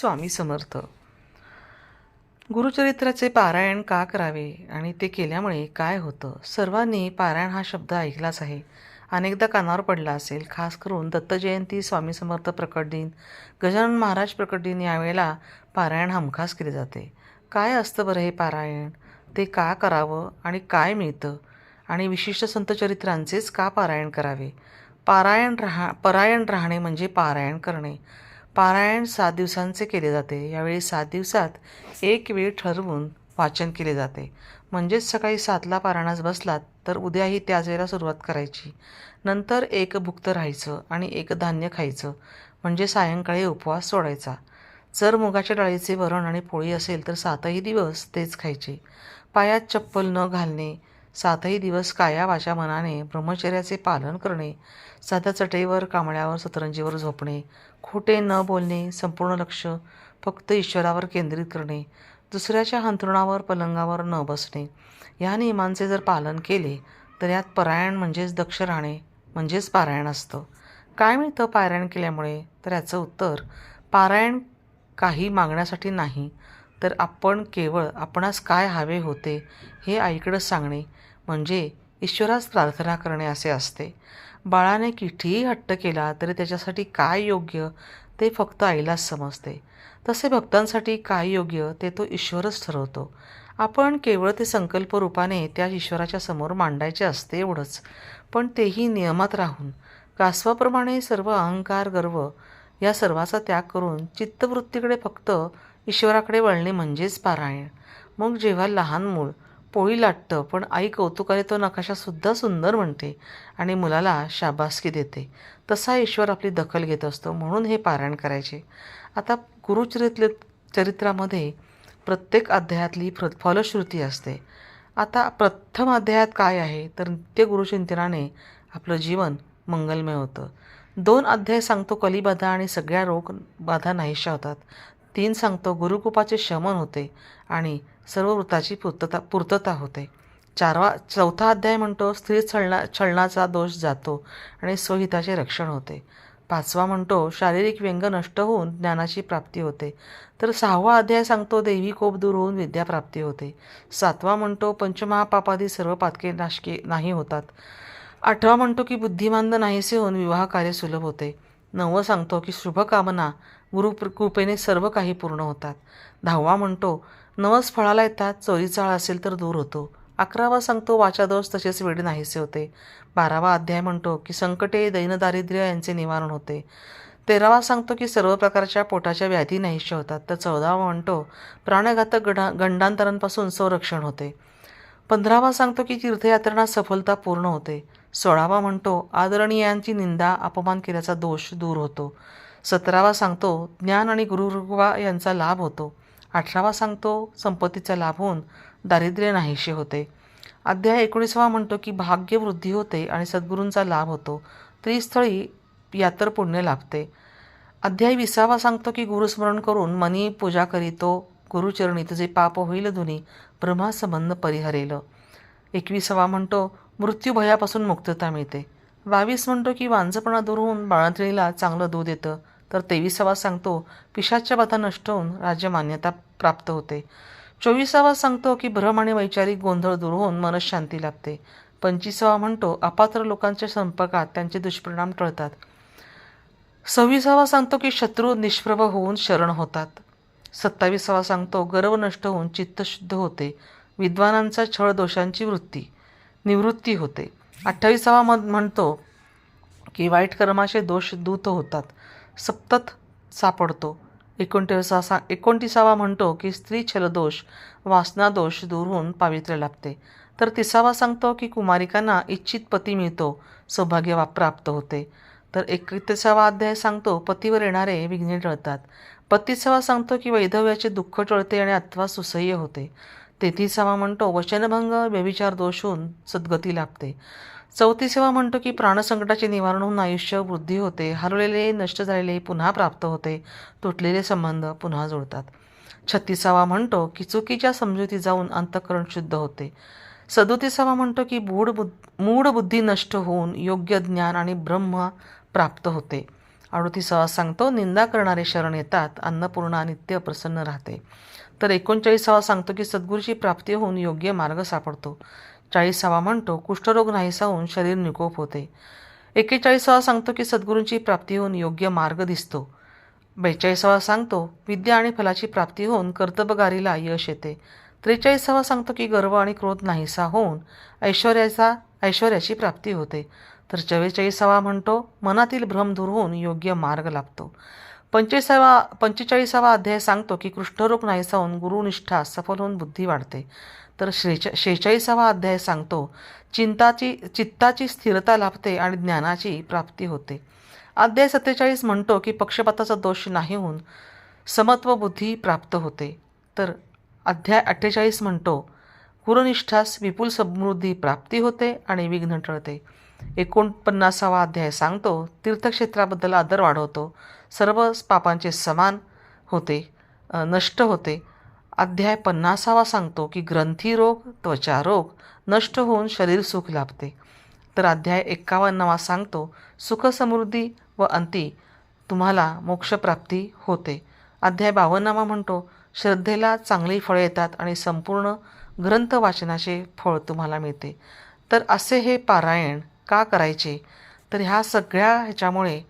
स्वामी समर्थ. गुरुचरित्राचे पारायण का करावे आणि ते केल्यामुळे काय होतं? सर्वांनी पारायण हा शब्द ऐकलाच आहे. अनेकदा कानावर पडला असेल. खास करून दत्तजयंती स्वामी समर्थ प्रकट दिन गजानन महाराज प्रकट दिन यावेळेला पारायण हमखास केले जाते. काय असतं बरं हे पारायण? ते का करावं आणि काय मिळतं? आणि विशिष्ट संतचरित्रांचेच का पारायण करावे? पारायण राहा परायण राहणे म्हणजे पारायण करणे. पारायण सात दिवसांचे केले जाते. यावेळी सात दिवसात एक वेळ ठरवून वाचन केले जाते. म्हणजेच सकाळी सातला पारायणास बसलात तर उद्याही त्याच वेळेला सुरुवात करायची. नंतर एक भुक्त राहायचं आणि एक धान्य खायचं. म्हणजे सायंकाळी उपवास सोडायचा. जर मुगाच्या डाळीचे वरण आणि पोळी असेल तर सातही दिवस तेच खायचे. पायात चप्पल न घालणे सातही दिवस काया वाचा मनाने ब्रह्मचर्याचे पालन करणे साध्या चटईवर कांबळ्यावर सतरंजीवर झोपणे खोटे न बोलणे संपूर्ण लक्ष फक्त ईश्वरावर केंद्रित करणे दुसऱ्याच्या अंथरुणावर पलंगावर न बसणे या नियमांचे जर पालन केले तर यात परायण म्हणजेच दक्ष राहणे म्हणजेच पारायण असतं. काय मिळतं पारायण केल्यामुळे? तर याचं उत्तर पारायण काही मागण्यासाठी नाही तर आपण केवळ आपणास काय हवे होते हे आईकडं सांगणे म्हणजे ईश्वरास प्रार्थना करणे असे असते. बाळाने कितीही हट्ट केला तरी त्याच्यासाठी काय योग्य ते फक्त आईलाच समजते. तसे भक्तांसाठी काय योग्य ते तो ईश्वरच ठरवतो. आपण केवळ ते संकल्प रूपाने त्या ईश्वराच्या समोर मांडायचे असते एवढंच. पण तेही नियमात राहून. कासवाप्रमाणे सर्व अहंकार गर्व या सर्वाचा त्याग करून चित्तवृत्तीकडे फक्त ईश्वराकडे वळणे म्हणजेच पारायण. मग जेव्हा लहान मूळ पोळी लाटतं पण आई कौतुकाने तो नकाशासुद्धा सुंदर म्हणते आणि मुलाला शाबासकी देते. तसा ईश्वर आपली दखल घेत असतो म्हणून हे पारायण करायचे. आता गुरुचरित्र चरित्रामध्ये प्रत्येक अध्यायातली प्र फलश्रुती असते. आता प्रथम अध्यायात काय आहे? तर नित्य गुरुचिंतनाने आपलं जीवन मंगलमय होतं. दोन अध्याय सांगतो कलिबाधा आणि सगळ्या रोग बाधा नाहीशा होतात. तीन सांगतो गुरुकुपाचे शमन होते आणि सर्व वृत्ताची पूर्तता पूर्तता होते. चारवा चौथा अध्याय म्हणतो स्त्री छळना छळणाचा दोष जातो आणि स्वहिताचे रक्षण होते. पाचवा म्हणतो शारीरिक व्यंग नष्ट होऊन ज्ञानाची प्राप्ती होते. तर सहावा अध्याय सांगतो देवी कोप दूर होऊन विद्याप्राप्ती होते. सातवा म्हणतो पंचमहापापादी सर्व पातके नाशके नाही होतात. आठवा म्हणतो की बुद्धिमांद नाहीसे होऊन विवाह कार्य सुलभ होते. नववं सांगतो की शुभकामना गुरुकृपेने सर्व काही पूर्ण होतात. दहावा म्हणतो नवस फळाला येतात चोरीचा असेल तर दूर होतो. अकरावा सांगतो वाचादोष तसेच वेळ नाहीसे होते. बारावा अध्याय म्हणतो की संकटे दैनदारिद्र्य यांचे निवारण होते. तेरावा सांगतो की सर्व प्रकारच्या पोटाच्या व्याधी नाहीशा होतात. तर चौदावा म्हणतो प्राणघातक गडा गंडांतरांपासून संरक्षण होते. पंधरावा सांगतो की तीर्थयात्रेना सफलता पूर्ण होते. सोळावा म्हणतो आदरणीयांची निंदा अपमान केल्याचा दोष दूर होतो. सतरावा सांगतो ज्ञान आणि गुरुकृपा यांचा लाभ होतो. अठरावा सांगतो संपत्तीचा लाभ होऊन दारिद्र्य नाहीशे होते. अध्याय एकोणीसावा म्हणतो की भाग्यवृद्धी होते आणि सद्गुरूंचा लाभ होतो. त्रिस्थळी यातर पुण्य लाभते. अध्याय विसावा सांगतो की गुरुस्मरण करून मनी पूजा करीतो. गुरुचरणी तुझे पाप होईल धुनी ब्रह्मासंबंध परिहरेल. एकविसावा म्हणतो मृत्यूभयापासून मुक्तता मिळते. बावीस म्हणतो की वांझपणा दूर होऊन बाळंतणीला चांगलं दूध येतं. तर तेविसावा सांगतो पिशाच्या बाधा नष्ट होऊन राज्य मान्यता प्राप्त होते. चोवीसावा सांगतो की भ्रम आणि वैचारिक गोंधळ दूर होऊन मनशांती लाभते. पंचवीसावा म्हणतो अपात्र लोकांच्या संपर्कात त्यांचे दुष्परिणाम टळतात. सव्वीसावा सांगतो की शत्रू निष्प्रभ होऊन शरण होतात. सत्तावीसावा सांगतो गर्व नष्ट होऊन चित्त शुद्ध होते. विद्वानांचा छळ दोषांची वृत्ती निवृत्ती होते. अठ्ठावीसावा म्हणतो की वाईट कर्माचे दोष दूत होतात. सप्तत सापडतो. एकोणतीसा सा एकोणतीसावा म्हणतो की स्त्री छलदोष वासनादोष दूर होऊन पावित्र्य लाभते. तर तिसावा सांगतो की कुमारिकांना इच्छित पती मिळतो सौभाग्य वा प्राप्त होते. तर एकतीसावा अध्याय सांगतो पतीवर येणारे विघ्ने टळतात. पतिसावा सांगतो की वैधव्याचे दुःख टळते आणि अथवा सुसह्य होते. तेहतीसावा म्हणतो वचनभंग व्यभिचार दोष होऊन सद्गती लाभते. चौतीसावा म्हणतो की प्राणसंकटाचे निवारण होऊन आयुष्य वृद्धी होते. हरवलेले नष्ट झालेले पुन्हा प्राप्त होते. तुटलेले संबंध पुन्हा जुळतात. छत्तीसावा म्हणतो की चुकीच्या समजुती जाऊन अंतःकरण शुद्ध होते. सदोतीसावा म्हणतो की बूढ बुद्ध मूढ बुद्धी नष्ट होऊन योग्य ज्ञान आणि ब्रह्म प्राप्त होते. अडोतीसावा सांगतो निंदा करणारे शरण येतात. अन्नपूर्णा नित्य प्रसन्न राहते. तर एकोणचाळीसावा सांगतो की सद्गुरूची प्राप्ती होऊन योग्य मार्ग सापडतो. चाळीसावा म्हणतो कुष्ठरोग नाहीसा होऊन शरीर निकोप होते. एक्केचाळीसावा सांगतो की सद्गुरूंची प्राप्ती होऊन योग्य मार्ग दिसतो. बेचाळीसावा सांगतो विद्या आणि फलाची प्राप्ती होऊन कर्तबगारीला यश येते. त्रेचाळीसावा सांगतो की गर्व आणि क्रोध नाहीसा होऊन ऐश्वर्याचा ऐश्वर्याची प्राप्ती होते. तर चव्वेचाळीसावा म्हणतो मनातील भ्रम दूर होऊन योग्य मार्ग लाभतो. पंचेसावा पंचेचाळीसावा अध्याय सांगतो की कृष्णरोग नाहीसा होऊन गुरुनिष्ठा सफल होऊन बुद्धी वाढते. तर शेचा शेहेचाळीसावा अध्याय सांगतो चिंताची चित्ताची स्थिरता लाभते आणि ज्ञानाची प्राप्ती होते. अध्याय सत्तेचाळीस म्हणतो की पक्षपाताचा दोष नाही होऊन समत्व बुद्धी प्राप्त होते. तर अध्याय अठ्ठेचाळीस म्हणतो गुरुनिष्ठास विपुल समृद्धी प्राप्ती होते आणि विघ्न टळते. एकोणपन्नासावा अध्याय सांगतो तीर्थक्षेत्राबद्दल आदर वाढवतो. सर्व पापांचे समान होते नष्ट होते. अध्याय पन्नासावा सांगतो की ग्रंथीरोग त्वचारोग त्वचा रोग नष्ट होऊन शरीर सुख लाभते. तर अध्याय एक्कावन्नावा सांगतो सुख समृद्धी व अंती तुम्हाला मोक्षप्राप्ती होते. अध्याय बावन्नावा म्हणतो श्रद्धेला चांगली फळे येतात आणि संपूर्ण ग्रंथ वाचनाचे फळ तुम्हाला मिळते. तर असे हे पारायण का करायचे? तर ह्या सगळ्या ह्याच्यामुळे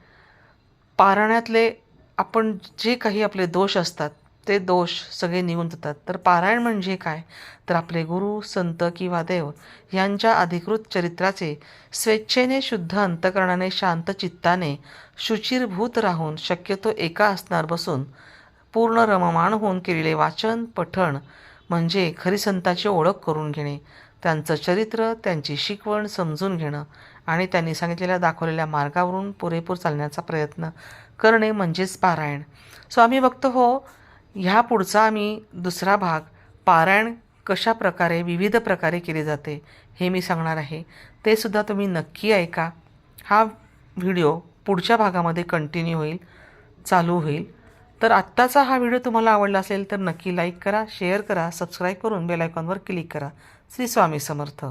पारायणातले आपण जे काही आपले दोष असतात ते दोष सगळे निघून जातात. तर पारायण म्हणजे काय? तर आपले गुरु संत किंवा देव यांच्या अधिकृत चरित्राचे स्वेच्छेने शुद्ध अंतकरणाने शांत चित्ताने शुचिरभूत राहून शक्यतो एका असणार बसून पूर्ण रममाण होऊन केलेले वाचन पठण म्हणजे खरी संताची ओळख करून घेणे. त्यांचं चरित्र त्यांची शिकवण समजून घेणं आणि त्यांनी सांगितलेल्या दाखवलेल्या मार्गावरून पुरेपूर चालण्याचा प्रयत्न करणे म्हणजेच पारायण. सो आम्ही बघतो हो ह्या पुढचा आम्ही दुसरा भाग पारायण कशा प्रकारे विविध प्रकारे केले जाते हे मी सांगणार आहे. ते सुद्धा तुम्ही नक्की ऐका. हा व्हिडिओ पुढच्या भागामध्ये कंटिन्यू होईल चालू होईल. तर आत्ताचा हा व्हिडिओ तुम्हाला आवडला असेल तर नक्की लाईक करा शेअर करा सबस्क्राईब करून बेल आयकॉनवर क्लिक करा. श्री स्वामी समर्थ.